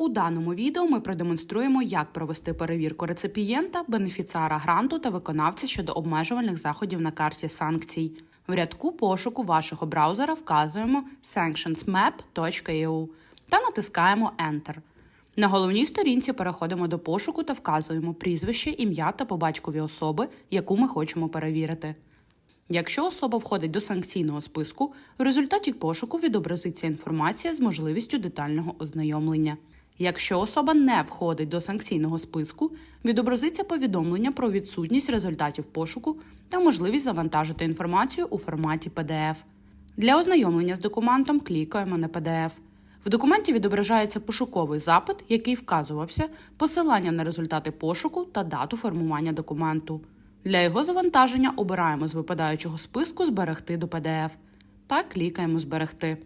У даному відео ми продемонструємо, як провести перевірку реципієнта, бенефіціара гранту та виконавця щодо обмежувальних заходів на карті санкцій. В рядку пошуку вашого браузера вказуємо sanctionsmap.eu та натискаємо Enter. На головній сторінці переходимо до пошуку та вказуємо прізвище, ім'я та по батькові особи, яку ми хочемо перевірити. Якщо особа входить до санкційного списку, в результаті пошуку відобразиться інформація з можливістю детального ознайомлення. Якщо особа не входить до санкційного списку, відобразиться повідомлення про відсутність результатів пошуку та можливість завантажити інформацію у форматі PDF. Для ознайомлення з документом клікаємо на PDF. В документі відображається пошуковий запит, який вказувався, посилання на результати пошуку та дату формування документу. Для його завантаження обираємо з випадаючого списку Зберегти до PDF та клікаємо Зберегти.